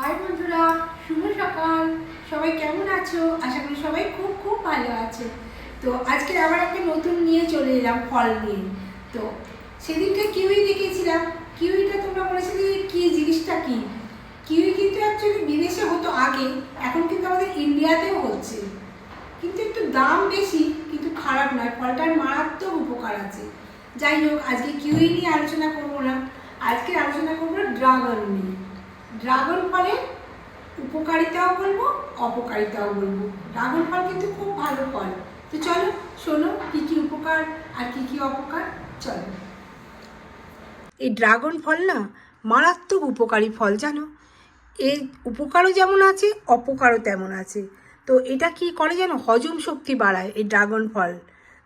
High বন্ধুরা, শুভ সকাল। সবাই কেমন আছো? আশা করি সবাই খুব খুব ভালো আছে। তো আজকে আবার একটা নতুন নিয়ে চলে এলাম, ফল নিয়ে। তো সেদিনকে কিউই দেখেছিলাম। কিউইটা তোমরা বলেছিলে কী, জিনিসটা কী? কিউই কিন্তু অ্যাকচুয়ালি বিদেশে হতো আগে, এখন কিন্তু আমাদের ইন্ডিয়াতেও হচ্ছে। কিন্তু একটু দাম বেশি, কিন্তু খারাপ নয়। ফলটার মারাত্মক উপকার আছে। যাই হোক, আজকে কিউই নিয়ে আলোচনা করব না। আজকে আলোচনা করব ড্রাগন নিয়ে। ড্রাগন ফলের উপকারিতাও বলব, অপকারিতাও বলব। ড্রাগন ফল কিন্তু খুব ভালো ফল। তো চলো, শোনো কী কী উপকার আর কী কী অপকার, চলো। এই ড্রাগন ফল না মারাত্মক উপকারী ফল, জানো? এর উপকারও যেমন আছে, অপকারও তেমন আছে। তো এটা কি করে জানো? হজম শক্তি বাড়ায় এই ড্রাগন ফল।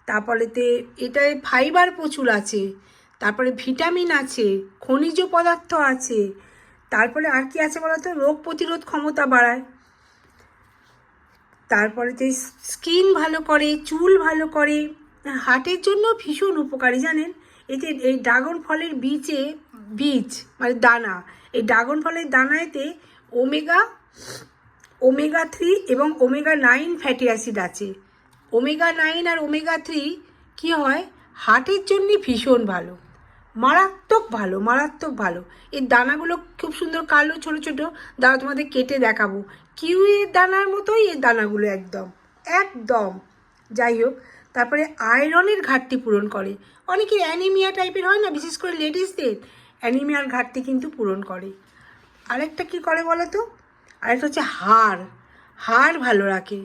তারপরেতে এটায় ফাইবার প্রচুর আছে। তারপরে ভিটামিন আছে, খনিজ পদার্থ আছে তারপরে আর কি আছে বলতো? রোগ প্রতিরোধ ক্ষমতা বাড়ায়। তারপরে যে স্কিন ভালো করে, চুল ভালো করে, হার্টের জন্য ভীষণ উপকারী, জানেন? এই যে, এই ড্রাগন ফলের বীজে, বীজ মানে দানা, এই ড্রাগন ফলের দানাতে ওমেগা ওমেগা থ্রি এবং ওমেগা নাইন ফ্যাটি অ্যাসিড আছে। ওমেগা নাইন আর ওমেগা থ্রি কী হয়? হার্টের জন্য ভীষণ ভালো। মারাত্মক ভালো মারাত্মক ভালো। এর দানাগুলো খুব সুন্দর কালো, ছোট ছোট। দাঁড়া তোমাদের কেটে দেখাবো। কিউয়ের দানার মতোই এর দানাগুলো একদম একদম। যাই হোক, তারপরে আয়রনের ঘাটতি পূরণ করে। অনেকে অ্যানিমিয়া টাইপের হয় না, বিশেষ করে লেডিসদের। অ্যানিমিয়ার ঘাটতি কিন্তু পূরণ করে। আরেকটা কি করে বলো তো? আরেকটা হচ্ছে হাড়। হাড় ভালো রাখে।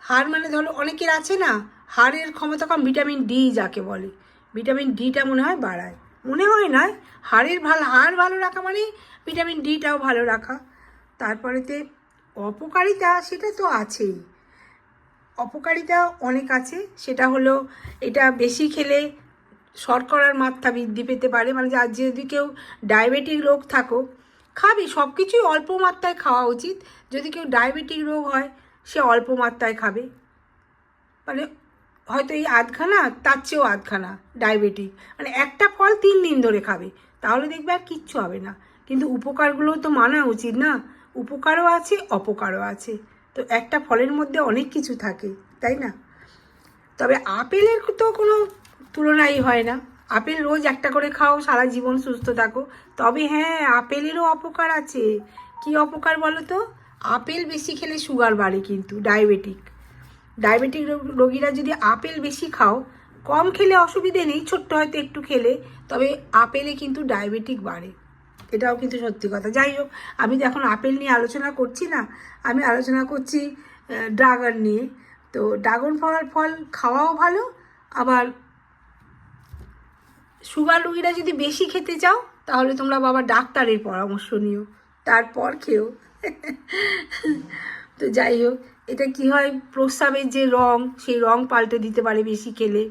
হাড় মানে ধরো অনেকের আছে না, হাড়ের ক্ষমতা কম, ভিটামিন ডি যাকে বলে। ভিটামিন ডিটা মনে হয় বাড়ায়। মনে হয় না, হাড়ের ভালো, হাড় ভালো রাখা মানে ভিটামিন ডিটাও ভালো রাখা। তারপরেতে অপকারিতা সেটা তো আছেই। অপকারিতা অনেক আছে, সেটা হলো এটা বেশি খেলে শর্করার মাত্রা বৃদ্ধি পেতে পারে। মানে যার যদি কেউ ডায়াবেটিক রোগ থাকো খাবে সব কিছুই অল্প মাত্রায় খাওয়া উচিত। যদি কেউ ডায়াবেটিক রোগ হয়, সে অল্প মাত্রায় খাবে। মানে হয়তো এই আধখানা, তার চেয়েও আধখানা ডায়াবেটিক মানে একটা ফল তিন দিন ধরে খাবে, তাহলে দেখবে আর কিচ্ছু হবে না। কিন্তু উপকারগুলো তো মানা উচিত না। উপকারও আছে, অপকারও আছে। তো একটা ফলের মধ্যে অনেক কিছু থাকে, তাই না? তবে আপেলের তো কোনো তুলনাই হয় না। আপেল রোজ একটা করে খাও, সারা জীবন সুস্থ থাকো। তবে হ্যাঁ আপেলেরও অপকার আছে। কি অপকার বলো তো? আপেল বেশি খেলে সুগার বাড়ে কিন্তু ডায়াবেটিক ডায়াবেটিক রোগীরা যদি আপেল বেশি খাও, কম খেলে অসুবিধে নেই, ছোট্ট হয়তো একটু খেলে, তবে আপেলে কিন্তু ডায়াবেটিক বাড়ে। এটাও কিন্তু সত্যি কথা। যাই হোক, আমি তো এখন আপেল নিয়ে আলোচনা করছি না, আমি আলোচনা করছি ড্রাগন নিয়ে। তো ড্রাগন ফল ফল খাওয়াও ভালো, আবার সুগার রুগীরা যদি বেশি খেতে চাও, তাহলে তোমরা বাবা ডাক্তারের পরামর্শ নিও, তারপর খেও। তো যাই হোক, এটা কি হয়? প্রস্রাবের যে রং, সেই রং পাল্টে দিতে পারে বেশি খেলে।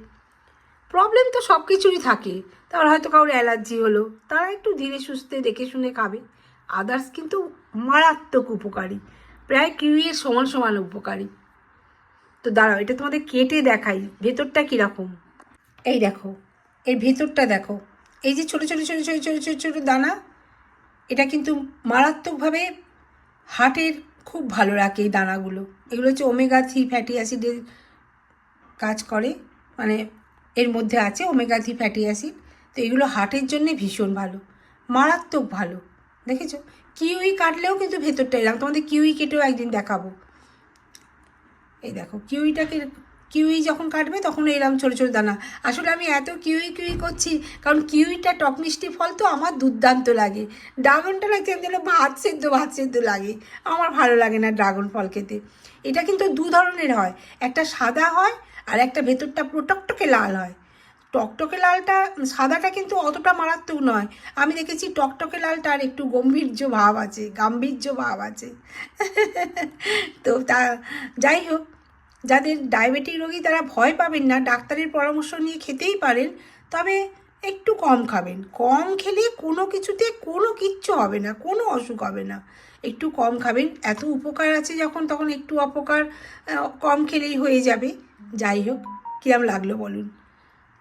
প্রবলেম তো সব কিছুরই থাকে। তার হয়তো কারোর অ্যালার্জি হলো। তারা একটু ধীরে সুস্থে দেখে শুনে খাবে। আদার্স কিন্তু মারাত্মক উপকারী। প্রায় কিউইয়ের সমান সমান উপকারী। তো দাঁড়াও, এটা তোমাদের কেটে দেখাই। ভেতরটা কীরকম? এই দেখো, এর ভেতরটা দেখো। এই যে ছোটো ছোটো ছোটো ছোটো ছোটো ছোটো ছোটো দানা, এটা কিন্তু মারাত্মকভাবে হার্টের খুব ভালো রাখে এই দানাগুলো। এগুলো হচ্ছে ওমেগা থ্রি ফ্যাটি অ্যাসিডের কাজ করে। মানে এর মধ্যে আছে ওমেগা থ্রি ফ্যাটি অ্যাসিড তো এগুলো হার্টের জন্যে ভীষণ ভালো। মারাত্মক ভালো। দেখেছ? কিউই কাটলেও কিন্তু ভেতরটা এলাম তোমাদের কিউই কেটেও একদিন দেখাবো। এই দেখো, কিউইটাকে কিউই যখন কাটবে তখন এরকম ছোটো ছোটো দানা। আসলে আমি এত কিউই কিউই করছি, কারণ কিউইটা টক মিষ্টি ফল তো আমার দুর্দান্ত লাগে। ড্রাগনটা লাগছে আমি ভাত সেদ্ধ ভাত সেদ্ধ লাগে। আমার ভালো লাগে না ড্রাগন ফল খেতে। এটা কিন্তু দু ধরনের হয়। একটা সাদা হয় আর একটা ভেতরটা পুরো টকটকে লাল হয়। টকটকে লালটা, সাদাটা কিন্তু অতটা মারাত্মক নয়। আমি দেখেছি টকটকে লালটার একটু গম্ভীর্য ভাব আছে, গাম্ভীর্য ভাব আছে। তো তা, যাই হোক। যাদের ডায়াবেটিক রোগী তারা ভয় পাবেন না, ডাক্তারের পরামর্শ নিয়ে খেতেই পারেন, তবে একটু কম খাবেন। কম খেলে কোনো কিছুতে কোনো কিচ্ছু হবে না, কোনো অসুখ হবে না। একটু কম খাবেন, এত উপকার আছে যখন তখন একটু অপকার কম খেলেই হয়ে যাবে। যাই হোক, কিরম লাগল বলুন।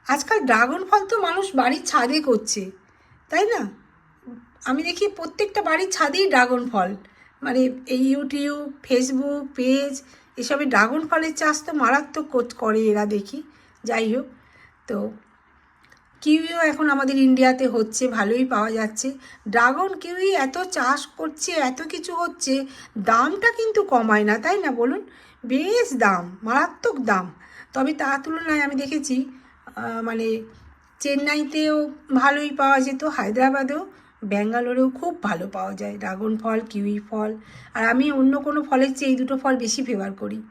আজকাল ড্রাগন ফল তো মানুষ বাড়ির ছাদে করছে, তাই না? আমি দেখি প্রত্যেকটা বাড়ির ছাদেই ড্রাগন ফল। মানে এই ইউটিউব, ফেসবুক পেজ এসবে ড্রাগন ফলের চাষ তো মারাত্মক কর- এরা দেখি। যাই হোক, তো কিউইও এখন আমাদের ইন্ডিয়াতে হচ্ছে, ভালোই পাওয়া যাচ্ছে। ড্রাগন কিউই এত চাষ করছে, এত কিছু হচ্ছে, দামটা কিন্তু কমায় না, তাই না বলুন? বেশ দাম, মারাত্মক দাম। তবে তার তুলনায় আমি দেখেছি মানে চেন্নাইতেও ভালোই পাওয়া যেত, হায়দ্রাবাদেও ব্যাঙ্গালোরেও খুব ভালো পাওয়া যায়। ড্রাগন ফল, কিউই ফল। আর আমি অন্য কোনো ফলের চেয়ে এই দুটো ফল বেশি ফেভার করি।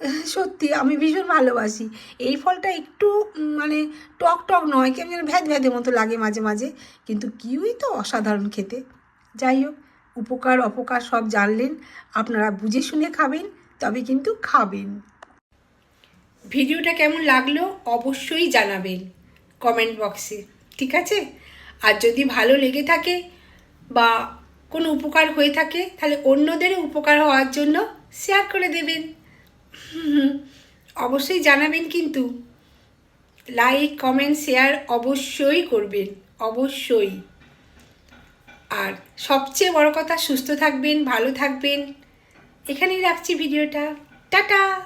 সত্যি, আমি ভীষণ ভালোবাসি। এই ফলটা একটু মানে টক টক নয়, কেমন যেন ভ্যাদ ভ্যাদের মতো লাগে মাঝে মাঝে। কিন্তু কিউই তো অসাধারণ খেতে। যাই হোক, উপকার, অপকার সব জানলেন। আপনারা বুঝে শুনে খাবেন, তবে কিন্তু খাবেন। ভিডিওটা কেমন লাগল অবশ্যই জানাবেন। কমেন্ট বক্সে ঠিক আছে? আর যদি ভালো লেগে থাকে বা কোনো উপকার হয়ে থাকে, তাহলে অন্যদেরও উপকার হওয়ার জন্য শেয়ার করে দেবেন। অবশ্যই জানাবেন কিন্তু। লাইক কমেন্ট শেয়ার অবশ্যই করবেন, অবশ্যই। আর সবচেয়ে বড় কথা, সুস্থ থাকবেন, ভালো থাকবেন। এখানেই রাখছি ভিডিওটা। টাটা!